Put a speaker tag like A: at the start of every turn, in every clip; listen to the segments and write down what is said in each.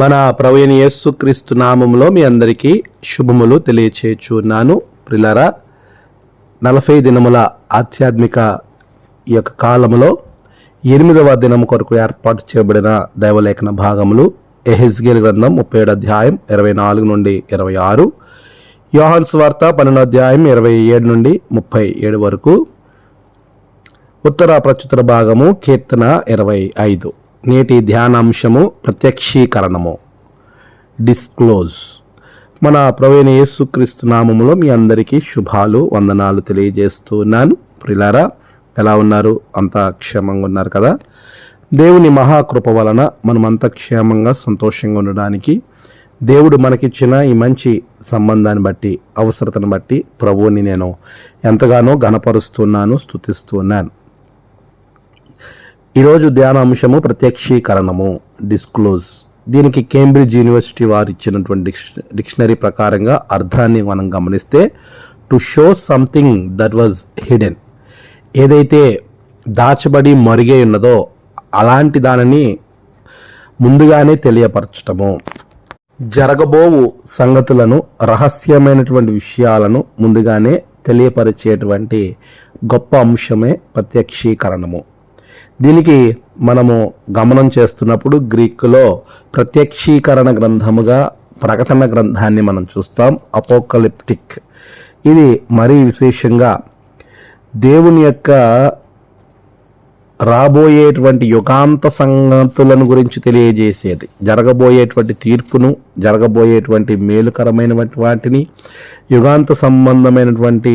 A: మన ప్రవీణ యేసుక్రీస్తు నామంలో మీ అందరికీ శుభములు తెలియచేచున్నాను ప్రిలరా నలభై దినముల ఆధ్యాత్మిక ఈ యొక్క కాలములో ఎనిమిదవ దినము కొరకు ఏర్పాటు చేయబడిన దైవలేఖన భాగములు ఎహెజ్గేల్ గ్రంథం ముప్పై ఏడు అధ్యాయం ఇరవై నాలుగు నుండి ఇరవై ఆరు యోహాన్ స్వార్త పన్నెండు అధ్యాయం ఇరవై ఏడు నుండి ముప్పై ఏడు వరకు. ఉత్తర ప్రత్యుత్తర భాగము కీర్తన ఇరవై ఐదు. నేటి ధ్యానాంశము ప్రత్యక్షీకరణము. డిస్క్లోజ్ మన ప్రవీణ యేసుక్రీస్తు నామములో మీ అందరికీ శుభాలు వందనాలు తెలియజేస్తున్నాను ప్రిలారా ఎలా ఉన్నారు? అంతా క్షేమంగా ఉన్నారు కదా? దేవుని మహాకృప వలన మనమంతా క్షేమంగా సంతోషంగా ఉండడానికి దేవుడు మనకిచ్చిన ఈ మంచి సంబంధాన్ని బట్టి అవసరతను బట్టి ప్రభువుని నేను ఎంతగానో గణపరుస్తున్నాను స్తుతిస్తున్నాను ఈరోజు ధ్యానాంశము ప్రత్యక్షీకరణము. డిస్క్లోజ్ దీనికి కేంబ్రిడ్జ్ యూనివర్సిటీ వారు ఇచ్చినటువంటి డిక్షనరీ ప్రకారంగా అర్థాన్ని మనం గమనిస్తే to show something that was hidden ఏదైతే దాచబడి మరుగే ఉన్నదో అలాంటి దానిని ముందుగానే తెలియపరచటము. జరగబోవు సంగతులను రహస్యమైనటువంటి విషయాలను ముందుగానే తెలియపరిచేటువంటి గొప్ప అంశమే ప్రత్యక్షీకరణము. దీనికి మనము గమనం చేస్తున్నప్పుడు గ్రీకులో ప్రత్యక్షీకరణ గ్రంథముగా ప్రకటన గ్రంథాన్ని మనం చూస్తాం అపోకలిప్టిక్. ఇది మరీ విశేషంగా దేవుని యొక్క రాబోయేటువంటి యుగాంత సంగతులను గురించి తెలియజేసేది. జరగబోయేటువంటి తీర్పును జరగబోయేటువంటి మేలుకరమైనటువంటి వాటిని యుగాంత సంబంధమైనటువంటి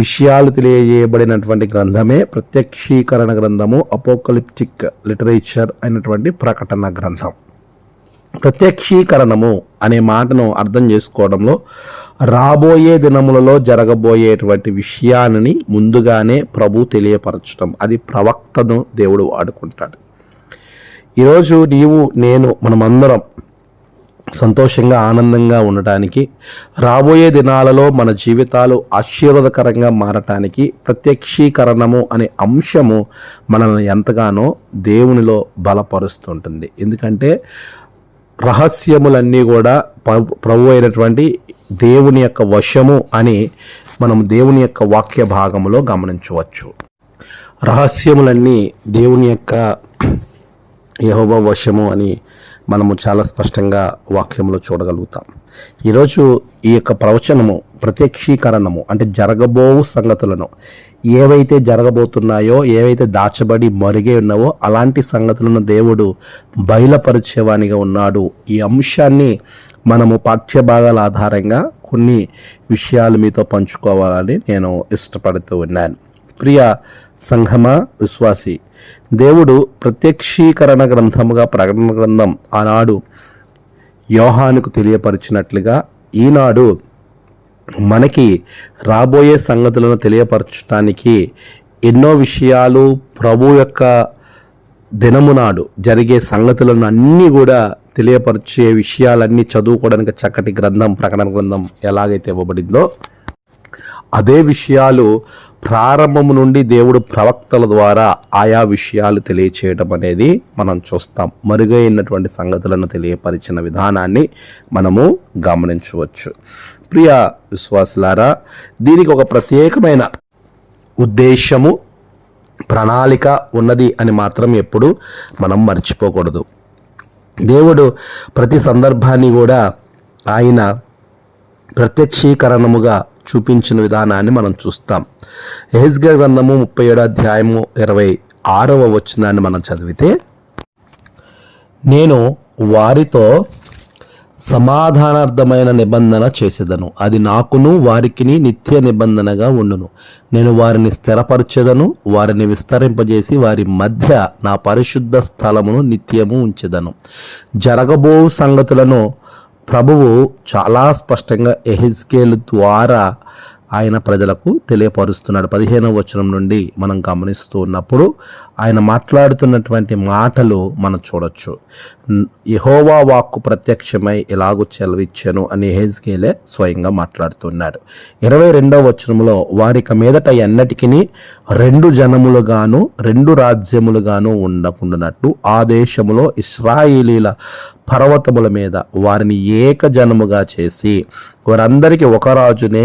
A: విషయాలు తెలియజేయబడినటువంటి గ్రంథమే ప్రత్యక్షీకరణ గ్రంథము అపోకలిప్టిక్ లిటరేచర్ అయినటువంటి ప్రకటన గ్రంథం. ప్రత్యక్షీకరణము అనే మాటను అర్థం చేసుకోవడంలో రాబోయే దినములలో జరగబోయేటువంటి విషయాన్ని ముందుగానే ప్రభు తెలియపరచడం. అది ప్రవక్తను దేవుడు వాడుకుంటాడు. ఈరోజు నీవు నేను మనమందరం సంతోషంగా ఆనందంగా ఉండటానికి రాబోయే దినాలలో మన జీవితాలు ఆశీర్వాదకరంగా మారటానికి ప్రత్యక్షీకరణము అనే అంశము మనల్ని ఎంతగానో దేవునిలో బలపరుస్తుంటుంది. ఎందుకంటే రహస్యములన్నీ కూడా ప్రభు అయినటువంటి దేవుని యొక్క వశము అని మనం దేవుని యొక్క వాక్య భాగములో గమనించవచ్చు. రహస్యములన్నీ దేవుని యొక్క యహోబ వశము అని మనము చాలా స్పష్టంగా వాక్యంలో చూడగలుగుతాం. ఈరోజు ఈ యొక్క ప్రవచనము ప్రత్యక్షీకరణము అంటే జరగబోవు సంగతులను ఏవైతే జరగబోతున్నాయో ఏవైతే దాచబడి మరుగే ఉన్నావో అలాంటి సంగతులను దేవుడు బయలుపరిచేవానిగా ఉన్నాడు. ఈ అంశాన్ని మనము పాఠ్యభాగాల ఆధారంగా కొన్ని విషయాలు మీతో పంచుకోవాలని నేను ఇష్టపడుతూ ఉన్నాను. ప్రియ సంఘమా విశ్వాసి. దేవుడు ప్రత్యక్షీకరణ గ్రంథముగా ప్రకటన గ్రంథం ఆనాడు యోహానుకు తెలియపరిచినట్లుగా ఈనాడు మనకి రాబోయే సంగతులను తెలియపరచడానికి ఎన్నో విషయాలు ప్రభు యొక్క దినము నాడు జరిగే సంగతులను అన్నీ కూడా తెలియపరిచే విషయాలన్నీ చదువుకోవడానికి చక్కటి గ్రంథం ప్రకటన గ్రంథం ఎలాగైతే ఇవ్వబడిందో అదే విషయాలు ప్రారంభము నుండి దేవుడు ప్రవక్తల ద్వారా ఆయా విషయాలు తెలియచేయడం అనేది మనం చూస్తాం. మరుగైనటువంటి సంగతులను తెలియపరిచిన విధానాన్ని మనము గమనించవచ్చు. ప్రియ విశ్వాసులారా దీనికి ఒక ప్రత్యేకమైన ఉద్దేశము ప్రణాళిక ఉన్నది అని మాత్రం ఎప్పుడు మనం మర్చిపోకూడదు. దేవుడు ప్రతి సందర్భాన్ని కూడా ఆయన ప్రత్యక్షీకరణముగా చూపించిన విధానాన్ని మనం చూస్తాం. ఎహెజ్గర్ గ్రంథము ముప్పై ఏడో అధ్యాయము ఇరవై ఆరవ వచనాన్ని మనం చదివితే నేను వారితో సమాధానార్థమైన నిబంధన చేసేదను. అది నాకును వారికిని నిత్య నిబంధనగా ఉండును. నేను వారిని స్థిరపరచెదను వారిని విస్తరింపజేసి వారి మధ్య నా పరిశుద్ధ స్థలమును నిత్యము ఉంచెదను. జరగబో సంగతులను ప్రభువు చాలా స్పష్టంగా ఎహెజ్కేల్ ద్వారా ఆయన ప్రజలకు తెలియపరుస్తున్నాడు. పదిహేనవ వచనం నుండి మనం గమనిస్తూ ఉన్నప్పుడు ఆయన మాట్లాడుతున్నటువంటి మాటలు మనం చూడొచ్చు. యహోవా వాక్కు ప్రత్యక్షమై ఎలాగో చెలవిచ్చాను అని హెజ్కేలే స్వయంగా మాట్లాడుతున్నాడు. ఇరవై రెండవ వచనంలో వారిక మీదట ఎన్నటికీ రెండు జనములుగాను రెండు రాజ్యములుగాను ఉండకుండానట్టు ఆ దేశములో ఇస్రాయేలీల పర్వతముల మీద వారిని ఏకజనముగా చేసి వారందరికీ ఒక రాజునే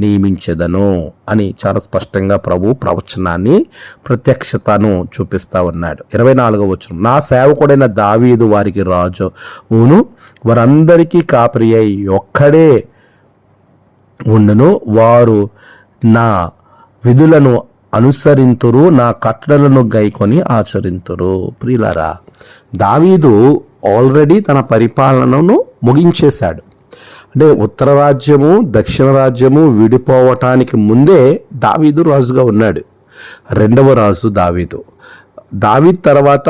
A: నియమించెదను అని చాలా స్పష్టంగా ప్రభు ప్రవచనాన్ని ప్రత్యక్షతను చూపిస్తా ఉన్నాడు. ఇరవై నాలుగవ వచ్చిన నా సేవకుడైన దావీదు వారికి రాజు ఊను వారందరికీ కాపరి అయి ఒక్కడే ఉండును వారు నా విధులను అనుసరింతురు నా కట్టడలను గైకొని ఆచరింతురు. ప్రియులరా దావీదు ఆల్రెడీ తన పరిపాలనను ముగించేశాడు. అంటే ఉత్తర రాజ్యము దక్షిణ రాజ్యము విడిపోవటానికి ముందే దావీదు రాజుగా ఉన్నాడు. రెండవ రాజు దావీదు. దావీద్ తర్వాత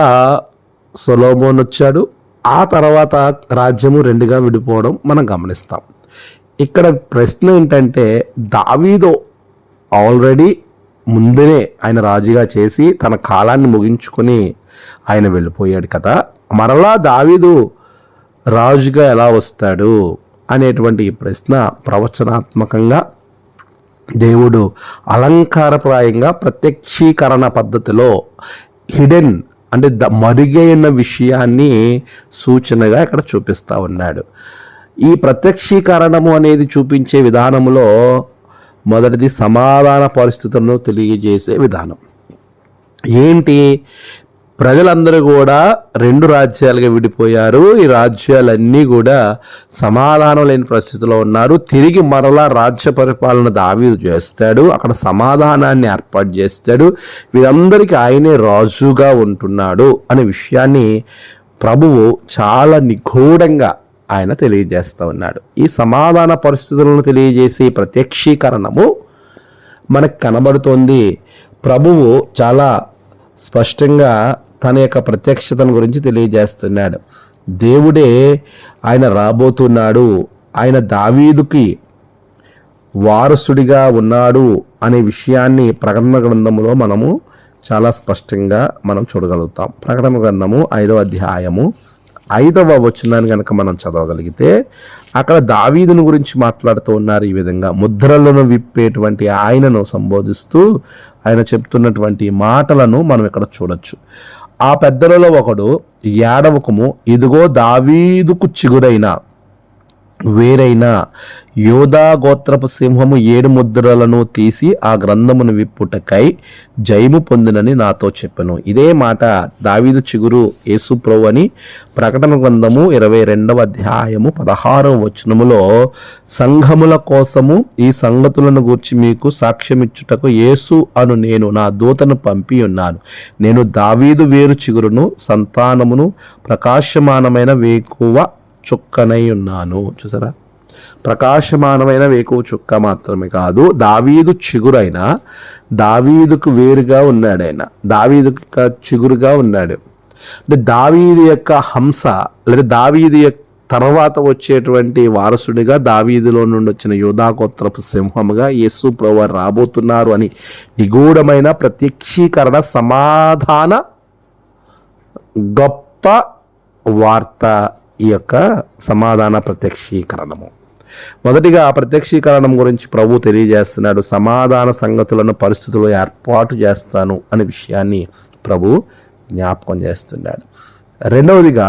A: సొలోమోన్ వచ్చాడు. ఆ తర్వాత రాజ్యము రెండుగా విడిపోవడం మనం గమనిస్తాం. ఇక్కడ ప్రశ్న ఏంటంటే దావీదు ఆల్రెడీ ముందునే ఆయన రాజుగా చేసి తన కాలాన్ని ముగించుకొని ఆయన వెళ్ళిపోయాడు కదా. మరలా దావీదు రాజుగా ఎలా వస్తాడు? అనేటువంటి ఈ ప్రశ్న ప్రవచనాత్మకంగా దేవుడు అలంకారప్రాయంగా ప్రత్యక్షీకరణ పద్ధతిలో హిడెన్ అంటే ద మరుగైన విషయాన్ని సూచనగా ఇక్కడ చూపిస్తూ ఉన్నాడు. ఈ ప్రత్యక్షీకరణము అనేది చూపించే విధానంలో మొదటిది సమాధాన పరిస్థితులను తెలియజేసే విధానం. ఏంటి? ప్రజలందరూ కూడా రెండు రాజ్యాలుగా విడిపోయారు. ఈ రాజ్యాలన్నీ కూడా సమాధానం లేని పరిస్థితిలో ఉన్నారు. తిరిగి మరలా రాజ్య పరిపాలన దావీదు చేస్తాడు. అక్కడ సమాధానాన్ని ఏర్పాటు చేస్తాడు. వీరందరికీ ఆయనే రాజుగా ఉంటున్నాడు అనే విషయాన్ని ప్రభువు చాలా నిగూఢంగా ఆయన తెలియజేస్తూ ఉన్నాడు. ఈ సమాధాన పరిస్థితులను తెలియజేసే ప్రత్యక్షీకరణము మనకు కనబడుతోంది. ప్రభువు చాలా స్పష్టంగా తన యొక్క ప్రత్యక్షతను గురించి తెలియజేస్తున్నాడు. దేవుడే ఆయన రాబోతున్నాడు. ఆయన దావీదుకి వారసుడిగా ఉన్నాడు అనే విషయాన్ని ప్రకటన గ్రంథంలో మనము చాలా స్పష్టంగా మనం చూడగలుగుతాం. ప్రకటన గ్రంథము ఐదవ అధ్యాయము ఐదవ వచనాన్ని కనుక మనం చదవగలిగితే అక్కడ దావీదుని గురించి మాట్లాడుతూ ఉన్నారు ఈ విధంగా. ముద్రలను విప్పేటువంటి ఆయనను సంబోధిస్తూ ఆయన చెప్తున్నటువంటి మాటలను మనం ఇక్కడ చూడొచ్చు. ఆ పెద్దలలో ఒకడు ఏడవకము ఇదిగో దావీదుకు చిగురైన వేరైన యోధా గోత్రపు సింహము ఏడు ముద్రలను తీసి ఆ గ్రంథమును విప్పుటకై జయము పొందినని నాతో చెప్పను. ఇదే మాట దావీదు చిగురు యేసుప్రభు అని ప్రకటన గ్రంథము ఇరవై రెండవ అధ్యాయము పదహారవ వచనములో సంఘముల కోసము ఈ సంగతులను గూర్చి మీకు సాక్ష్యమిచ్చుటకు యేసు అను నేను నా దూతను పంపి ఉన్నాను. నేను దావీదు వేరు చిగురును సంతానమును ప్రకాశమానమైన వేకువ చుక్కనై ఉన్నాను. చూసారా? ప్రకాశమానమైన వేకువ చుక్క మాత్రమే కాదు దావీదు చిగురైన దావీదుకు వేరుగా ఉన్నాడు ఆయన. దావీదుకు చిగురుగా ఉన్నాడు. అంటే దావీదు యొక్క హంస లేదా దావీదు యొక్క తర్వాత వచ్చేటువంటి వారసుడిగా దావీదులో నుండి వచ్చిన యోధాగోత్రపు సింహముగా యేసు ప్రభు రాబోతున్నారు అని నిగూఢమైన ప్రత్యక్షీకరణ సమాధాన గొప్ప వార్త ఈ యొక్క సమాధాన ప్రత్యక్షీకరణము. మొదటిగా ప్రత్యక్షీకరణం గురించి ప్రభు తెలియజేస్తున్నాడు. సమాధాన సంగతులను పరిస్థితులు ఏర్పాటు చేస్తాను అనే విషయాన్ని ప్రభు జ్ఞాపకం చేస్తున్నాడు. రెండవదిగా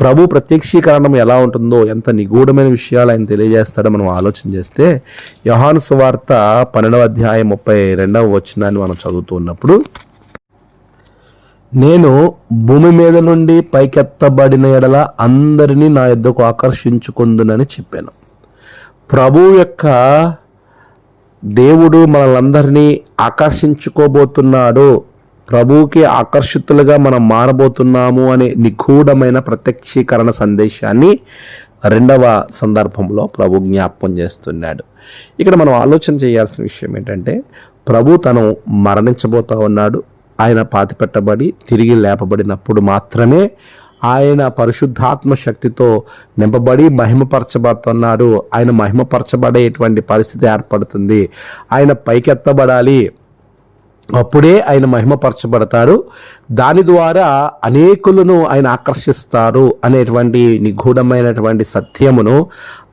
A: ప్రభు ప్రత్యక్షీకరణం ఎలా ఉంటుందో ఎంత నిగూఢమైన విషయాలు ఆయన తెలియజేస్తాడో మనం ఆలోచన చేస్తే యోహాను సువార్త పన్నెండవ అధ్యాయం ముప్పై రెండవ వచనాన్ని మనం చదువుతూ ఉన్నప్పుడు నేను భూమి మీద నుండి పైకెత్తబడిన ఎడల అందరినీ నా యొద్దకు ఆకర్షించుకుందునని చెప్పాను. ప్రభు యొక్క దేవుడు మనలందరినీ ఆకర్షించుకోబోతున్నాడు. ప్రభువుకి ఆకర్షితులుగా మనం మారబోతున్నాము అనే నిగూఢమైన ప్రత్యక్షీకరణ సందేశాన్ని రెండవ సందర్భంలో ప్రభు జ్ఞాపకం చేస్తున్నాడు. ఇక్కడ మనం ఆలోచన చేయాల్సిన విషయం ఏంటంటే ప్రభు తను మరణించబోతా ఉన్నాడు. ఆయన పాతిపెట్టబడి తిరిగి లేపబడినప్పుడు మాత్రమే ఆయన పరిశుద్ధాత్మ శక్తితో నింపబడి మహిమపరచబడుతున్నారు. ఆయన మహిమపరచబడేటువంటి పరిస్థితి ఏర్పడుతుంది. ఆయన పైకెత్తబడాలి. అప్పుడే ఆయన మహిమపరచబడతారు. దాని ద్వారా అనేకులను ఆయన ఆకర్షిస్తారు అనేటువంటి నిగూఢమైనటువంటి సత్యమును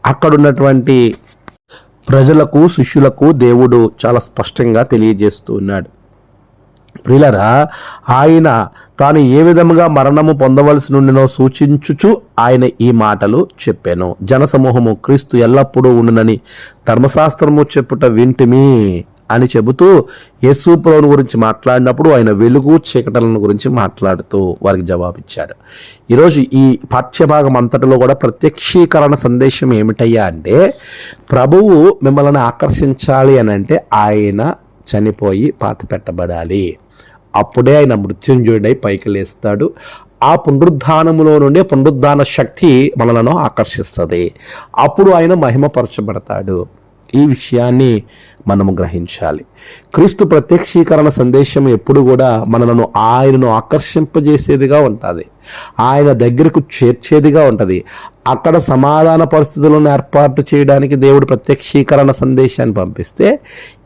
A: అక్కడున్నటువంటి ప్రజలకు శిష్యులకు దేవుడు చాలా స్పష్టంగా తెలియజేస్తూ ఉన్నాడు. ప్రిలరా ఆయన తాను ఏ విధముగా మరణము పొందవలసి నుండినో సూచించుచు ఆయన ఈ మాటలు చెప్పాను. జనసమూహము క్రీస్తు ఎల్లప్పుడూ ఉండునని ధర్మశాస్త్రము చెప్పుట వింటిమి అని చెబుతూ యేసు గురించి మాట్లాడినప్పుడు ఆయన వెలుగు చీకటలను గురించి మాట్లాడుతూ వారికి జవాబిచ్చాడు. ఈరోజు ఈ పాఠ్యభాగం అంతటిలో కూడా ప్రత్యక్షీకరణ సందేశం ఏమిటయ్యా అంటే ప్రభువు మిమ్మల్ని ఆకర్షించాలి అని అంటే ఆయన చనిపోయి పాత పెట్టబడాలి అప్పుడే ఆయన మృత్యుంజయుడై పైకి లేస్తాడు. ఆ పునరుద్ధానములో నుండి పునరుద్ధాన శక్తి మనలను ఆకర్షిస్తుంది. అప్పుడు ఆయన మహిమపరచబడతాడు. ఈ విషయాన్ని మనము గ్రహించాలి. క్రీస్తు ప్రత్యక్షీకరణ సందేశం ఎప్పుడు కూడా మనలను ఆయనను ఆకర్షింపజేసేదిగా ఉంటుంది. ఆయన దగ్గరకు చేర్చేదిగా ఉంటుంది. అక్కడ సమాధాన పరిస్థితులను ఏర్పాటు చేయడానికి దేవుడు ప్రత్యక్షీకరణ సందేశాన్ని పంపిస్తే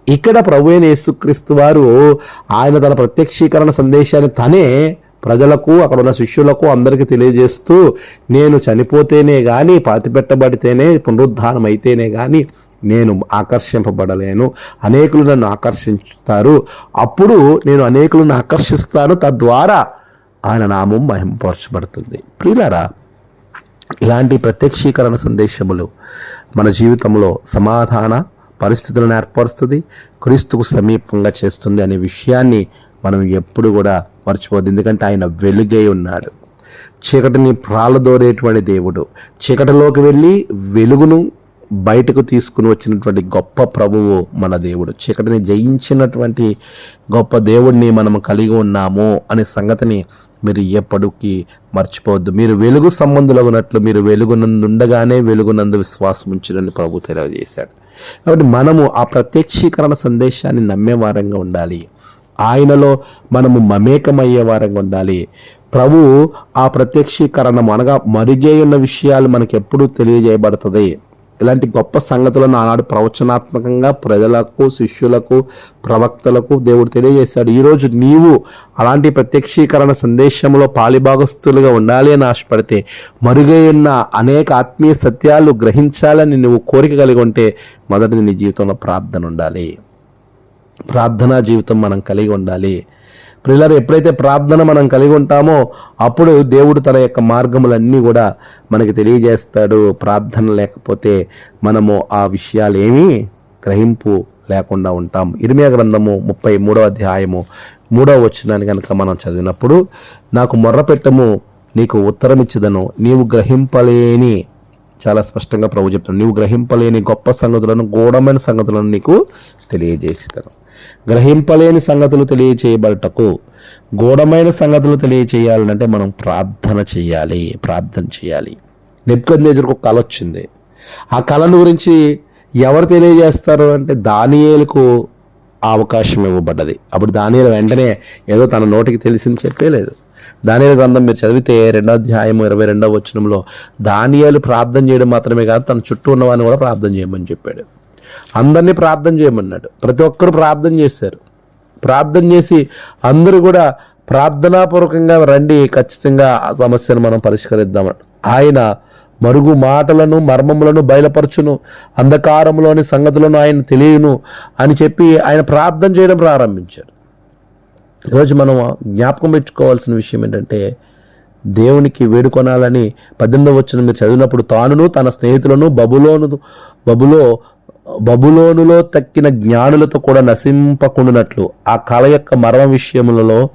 A: ఇక్కడ ప్రభు అయిన యేసుక్రీస్తు వారు ఆయన తన ప్రత్యక్షీకరణ సందేశాన్ని తనే ప్రజలకు అక్కడ ఉన్న శిష్యులకు అందరికీ తెలియజేస్తూ నేను చనిపోతేనే కానీ పాతిపెట్టబడితేనే పునరుద్ధానం అయితేనే కానీ నేను ఆకర్షింపబడలేను. అనేకులు నన్ను ఆకర్షించుతారు. అప్పుడు నేను అనేకులను ఆకర్షిస్తాను. తద్వారా ఆయన నామం మహింపరచబడుతుంది. ప్రియులారా ఇలాంటి ప్రత్యక్షీకరణ సందేశములు మన జీవితంలో సమాధాన పరిస్థితులను ఏర్పరుస్తుంది క్రీస్తుకు సమీపంగా చేస్తుంది అనే విషయాన్ని మనం ఎప్పుడు కూడా మర్చిపోద్దు ఎందుకంటే ఆయన వెలుగై ఉన్నాడు. చీకటిని ప్రాలదోరేటువంటి దేవుడు. చీకటిలోకి వెళ్ళి వెలుగును బయటకు తీసుకుని వచ్చినటువంటి గొప్ప ప్రభువు మన దేవుడు. చీకటిని జయించినటువంటి గొప్ప దేవుడిని మనం కలిగి ఉన్నాము అనే సంగతిని మీరు ఎప్పటికీ మర్చిపోవద్దు. మీరు వెలుగు సంబంధులగునట్లు మీరు వెలుగునందుండగానే వెలుగునందు విశ్వాసం ఉంచునని ప్రభు తెలియజేశాడు. కాబట్టి మనము ఆ ప్రత్యక్షీకరణ సందేశాన్ని నమ్మే వారంగా ఉండాలి. ఆయనలో మనము మమేకమయ్యే వారంగా ఉండాలి. ప్రభు ఆ ప్రత్యక్షీకరణం అనగా మరుగే ఉన్న విషయాలు మనకెప్పుడు తెలియజేయబడుతుంది. ఇలాంటి గొప్ప సంగతులను ఆనాడు ప్రవచనాత్మకంగా ప్రజలకు శిష్యులకు ప్రవక్తలకు దేవుడు తెలియజేశాడు. ఈరోజు నీవు అలాంటి ప్రత్యక్షీకరణ సందేశంలో పాలిభాగస్తులుగా ఉండాలి అని ఆశపడితే మరుగై ఉన్న అనేక ఆత్మీయ సత్యాలు గ్రహించాలని నువ్వు కోరిక కలిగి ఉంటే మొదటి నీ జీవితంలో ప్రార్థన ఉండాలి. ప్రార్థనా జీవితం మనం కలిగి ఉండాలి. ప్రిల్లర్ ఎప్పుడైతే ప్రార్థన మనం కలిగి ఉంటామో అప్పుడు దేవుడు తన యొక్క మార్గములన్నీ కూడా మనకి తెలియజేస్తాడు. ప్రార్థన లేకపోతే మనము ఆ విషయాలు ఏమీ గ్రహింపు లేకుండా ఉంటాం. ఇరిమియా గ్రంథము ముప్పై మూడవ అధ్యాయము మూడవ వచ్చినాన్ని కనుక మనం చదివినప్పుడు నాకు మొర్రపెట్టము నీకు ఉత్తరమిచ్చదను నీవు గ్రహింపలేని చాలా స్పష్టంగా ప్రభు చెప్తాను నీవు గ్రహింపలేని గొప్ప సంగతులను గూఢమైన సంగతులను నీకు తెలియజేసేతను గ్రహింపలేని సంగతులు తెలియచేయబడటకు గూఢమైన సంగతులు తెలియచేయాలంటే మనం ప్రార్థన చేయాలి ప్రార్థన చేయాలి. నెప్పుకొందేజుకు ఒక కళ వచ్చింది. ఆ కళను గురించి ఎవరు తెలియజేస్తారు అంటే దానియేలకు అవకాశం ఇవ్వబడ్డది. అప్పుడు దానియలు వెంటనే ఏదో తన నోటికి తెలిసింది చెప్పేలేదు. దానియలు గ్రంథం మీరు చదివితే రెండో అధ్యాయం ఇరవై రెండవ వచనంలో దానియాలు ప్రార్థన చేయడం మాత్రమే కాదు తన చుట్టూ ఉన్నవాడిని కూడా ప్రార్థన చేయమని చెప్పాడు. అందరినీ ప్రార్థన చేయమన్నాడు. ప్రతి ఒక్కరు ప్రార్థన చేశారు. ప్రార్థన చేసి అందరూ కూడా ప్రార్థనాపూర్వకంగా రండి ఖచ్చితంగా ఆ సమస్యను మనం పరిష్కరిద్దామని ఆయన మరుగు మాటలను మర్మములను బయలుపరచును అంధకారంలోని సంగతులను ఆయన తెలియను అని చెప్పి ఆయన ప్రార్థన చేయడం ప్రారంభించారు. ఈరోజు మనం జ్ఞాపకం పెట్టుకోవాల్సిన విషయం ఏంటంటే దేవునికి వేడుకొనాలని పద్దెనిమిదవ వచ్చిన మీరు చదివినప్పుడు తానును తన స్నేహితులను బబులోను బబులో బబులోనులో తక్కిన జ్ఞానులతో కూడా నశింపకుండునట్లు. ఆ కళ యొక్క మర్మ విషయములలో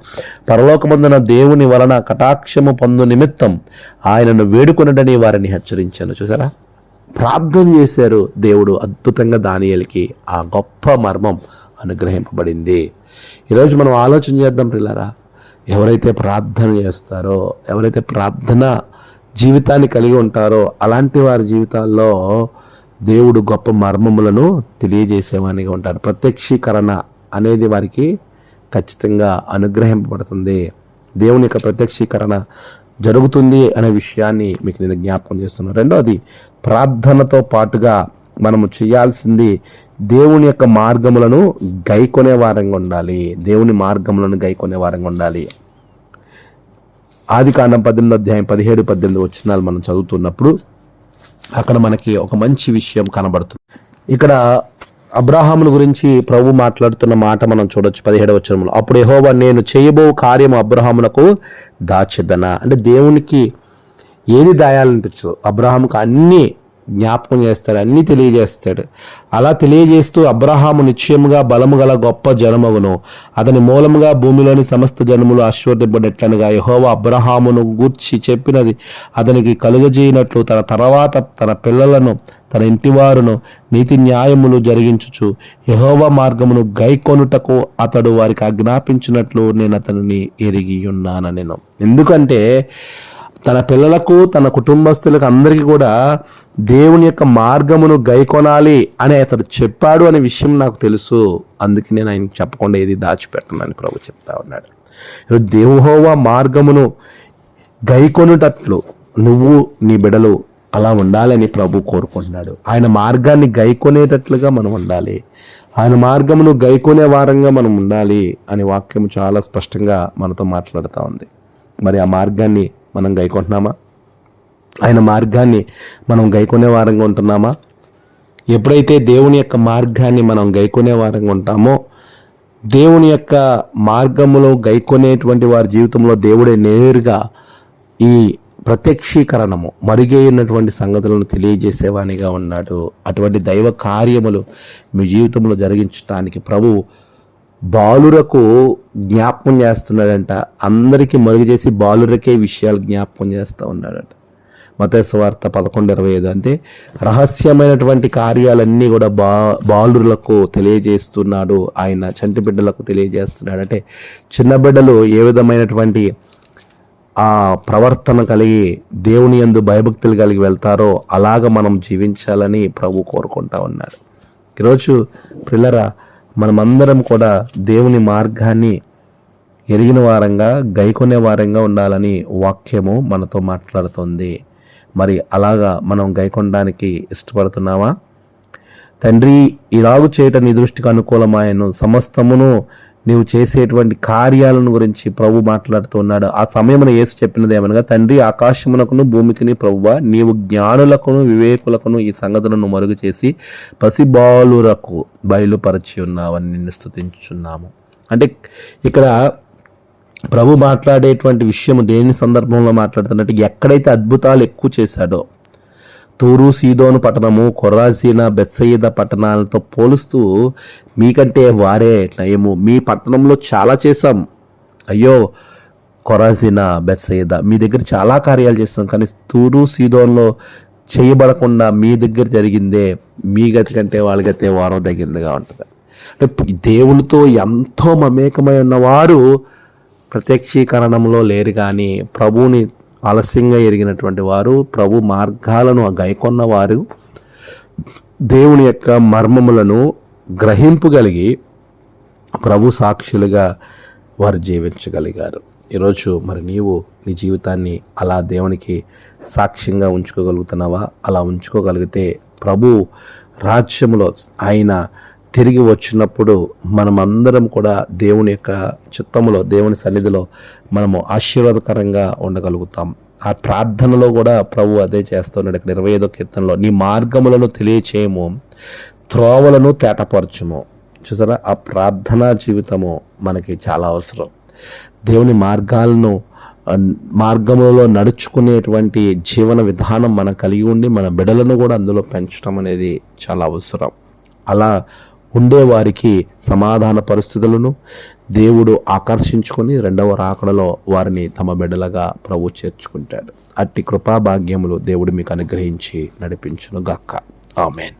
A: పరలోకమందున దేవుని వలన కటాక్షము పొందు నిమిత్తం ఆయనను వేడుకొనడని వారిని హెచ్చరించాను. చూసారా? ప్రార్థన చేశారు దేవుడు అద్భుతంగా దానియలకి. ఆ గొప్ప మర్మం అనుగ్రహింపబడింది. ఈరోజు మనం ఆలోచన చేద్దాం పిల్లరా ఎవరైతే ప్రార్థన చేస్తారో ఎవరైతే ప్రార్థన జీవితాన్ని కలిగి ఉంటారో అలాంటి వారి జీవితాల్లో దేవుడు గొప్ప మర్మములను తెలియజేసేవానిగా ఉంటారు. ప్రత్యక్షీకరణ అనేది వారికి ఖచ్చితంగా అనుగ్రహింపబడుతుంది. దేవుని యొక్క ప్రత్యక్షీకరణ జరుగుతుంది అనే విషయాన్ని మీకు నేను జ్ఞాపకం చేస్తున్నాను. రెండవది ప్రార్థనతో పాటుగా మనము చేయాల్సింది దేవుని యొక్క మార్గములను గైకొనే వారంగా ఉండాలి. దేవుని మార్గములను గైకొనే వారంగా ఉండాలి. ఆది కాండం పద్దెనిమిది అధ్యాయం పదిహేడు పద్దెనిమిది వచ్చినాలు మనం చదువుతున్నప్పుడు అక్కడ మనకి ఒక మంచి విషయం కనబడుతుంది. ఇక్కడ అబ్రాహాముల గురించి ప్రభు మాట్లాడుతున్న మాట మనం చూడొచ్చు పదిహేడవ వచనంలో అప్పుడు యెహోవా నేను చేయబో కార్యం అబ్రహామునకు దాచిద్దన అంటే దేవునికి ఏది దాయాలనిపించదు. అబ్రహాముకు అన్నీ జ్ఞాపకం చేస్తాడు అన్నీ తెలియజేస్తాడు. అలా తెలియజేస్తూ అబ్రహాము నిశ్చయముగా బలము గల గొప్ప జనమవును అతని మూలముగా భూమిలోని సమస్త జనములు ఆశీర్వదింపడెట్లనుగా యహోవా అబ్రహామును గూర్చి చెప్పినది అతనికి కలుగజేయనట్లు తన తర్వాత తన పిల్లలను తన ఇంటివారును నీతి న్యాయములు జరిగించుచు యెహోవా మార్గమును గైకొనుటకు అతడు వారికి ఆజ్ఞాపించినట్లు నేను అతనిని ఎరిగి ఉన్నాను నేను ఎందుకంటే తన పిల్లలకు తన కుటుంబస్తులకు అందరికీ కూడా దేవుని యొక్క మార్గమును గైకొనాలి అని అతడు చెప్పాడు అనే విషయం నాకు తెలుసు. అందుకే నేను ఆయనకి చెప్పకుండా ఏది దాచిపెట్టనని ప్రభు చెప్తా ఉన్నాడు. దేవుహోవా మార్గమును గైకొనుటట్లు నువ్వు నీ బిడలు అలా ఉండాలని ప్రభు కోరుకుంటున్నాడు. ఆయన మార్గాన్ని గైకొనేటట్లుగా మనం ఉండాలి. ఆయన మార్గమును గైకొనే వారంగా మనం ఉండాలి అనే వాక్యం చాలా స్పష్టంగా మనతో మాట్లాడుతూ ఉంది. మరి ఆ మార్గాన్ని మనం గైకొంటున్నామా? ఆయన మార్గాన్ని మనం గైకొనే వారంగా ఉంటున్నామా? ఎప్పుడైతే దేవుని యొక్క మార్గాన్ని మనం గైకొనే వారంగా ఉంటామో దేవుని యొక్క మార్గములో గైకొనేటువంటి వారి జీవితంలో దేవుడే నేరుగా ఈ ప్రత్యక్షీకరణము మరుగైనటువంటి సంగతులను తెలియజేసేవానిగా ఉన్నాడు. అటువంటి దైవ కార్యములు మీ జీవితంలో జరిగించడానికి ప్రభువు బాలురకు జ్ఞాపకం చేస్తున్నాడంట. అందరికీ మరుగు చేసి బాలురకే విషయాలు జ్ఞాపకం చేస్తూ ఉన్నాడట. మతేశ్వార్త పదకొండు ఇరవై ఐదు అంటే రహస్యమైనటువంటి కార్యాలన్నీ కూడా బా బాలులకు తెలియజేస్తున్నాడు. ఆయన చంటి బిడ్డలకు తెలియజేస్తున్నాడు. అంటే చిన్న బిడ్డలు ఏ విధమైనటువంటి ఆ ప్రవర్తన కలిగి దేవుని యందు భయభక్తులు కలిగి వెళ్తారో అలాగ మనం జీవించాలని ప్రభు కోరుకుంటా ఉన్నాడు. ఈరోజు పిల్లరా మనమందరం కూడా దేవుని మార్గాన్ని ఎరిగిన వారంగా గైకొనే వారంగా ఉండాలని వాక్యము మనతో మాట్లాడుతుంది. మరి అలాగా మనం గైకొనడానికి ఇష్టపడుతున్నావా తండ్రి ఇలాగు చేయటం నీ దృష్టికి అనుకూలమాయను. సమస్తమును నీవు చేసేటువంటి కార్యాలను గురించి ప్రభు మాట్లాడుతున్నాడు ఆ సమయమున యేసు చెప్పినది ఏమనగా తండ్రి ఆకాశమునకును భూమికిని ప్రభువ నీవు జ్ఞానులకును వివేకులకును ఈ సంగతులను మరుగు చేసి పసిబాలురకు బయలుపరచి ఉన్నావని నిన్ను స్థుతించున్నాము అంటే ఇక్కడ ప్రభు మాట్లాడేటువంటి విషయము దేని సందర్భంలో మాట్లాడుతున్నట్టు ఎక్కడైతే అద్భుతాలు ఎక్కువ చేశాడో తూరు సీదోను పట్టణము కొర్రాసీన బెత్సయిద పట్టణాలతో పోలుస్తూ మీకంటే వారే నయము మీ పట్టణంలో చాలా చేశాం. అయ్యో కొరాసీన బెత్సయిద మీ దగ్గర చాలా కార్యాలు చేస్తాం కానీ తూరు సీదోన్లో చేయబడకుండా మీ దగ్గర జరిగిందే మీ గతి కంటే వాళ్ళ గతే వారం తగిందిగా ఉంటుంది. అంటే దేవునితో ఎంతో మమేకమై ఉన్నవారు ప్రత్యక్షీకరణంలో లేరు కానీ ప్రభువుని ఆలస్యంగా ఎరిగినటువంటి వారు ప్రభు మార్గాలను గైకొన్న వారు దేవుని యొక్క మర్మములను గ్రహింపగలిగి ప్రభు సాక్షులుగా వారు జీవించగలిగారు. ఈరోజు మరి నీవు నీ జీవితాన్ని అలా దేవునికి సాక్ష్యంగా ఉంచుకోగలుగుతున్నావా? అలా ఉంచుకోగలిగితే ప్రభు రాజ్యములో ఆయన తిరిగి వచ్చినప్పుడు మనమందరం కూడా దేవుని యొక్క చిత్తంలో దేవుని సన్నిధిలో మనము ఆశీర్వాదకరంగా ఉండగలుగుతాం. ఆ ప్రార్థనలో కూడా ప్రభు అదే చేస్తున్నాడు. ఇక్కడ ఇరవై ఐదో కీర్తనలో నీ మార్గములను తెలియచేయము త్రోవలను తేటపరచుము. చూసారా? ఆ ప్రార్థనా జీవితము మనకి చాలా అవసరం. దేవుని మార్గాలను మార్గములలో నడుచుకునేటువంటి జీవన విధానం మనం కలిగి ఉండి మన బిడలను కూడా అందులో పెంచడం అనేది చాలా అవసరం. అలా ఉండేవారికి సమాధాన పరిస్థితులను దేవుడు ఆకర్షించుకొని రెండవ రాకడలో వారిని తమ బిడ్డలుగా ప్రభు చేర్చుకుంటాడు. అట్టి కృపాభాగ్యములు దేవుడు మీకు అనుగ్రహించి నడిపించును గక్క ఆమెన్.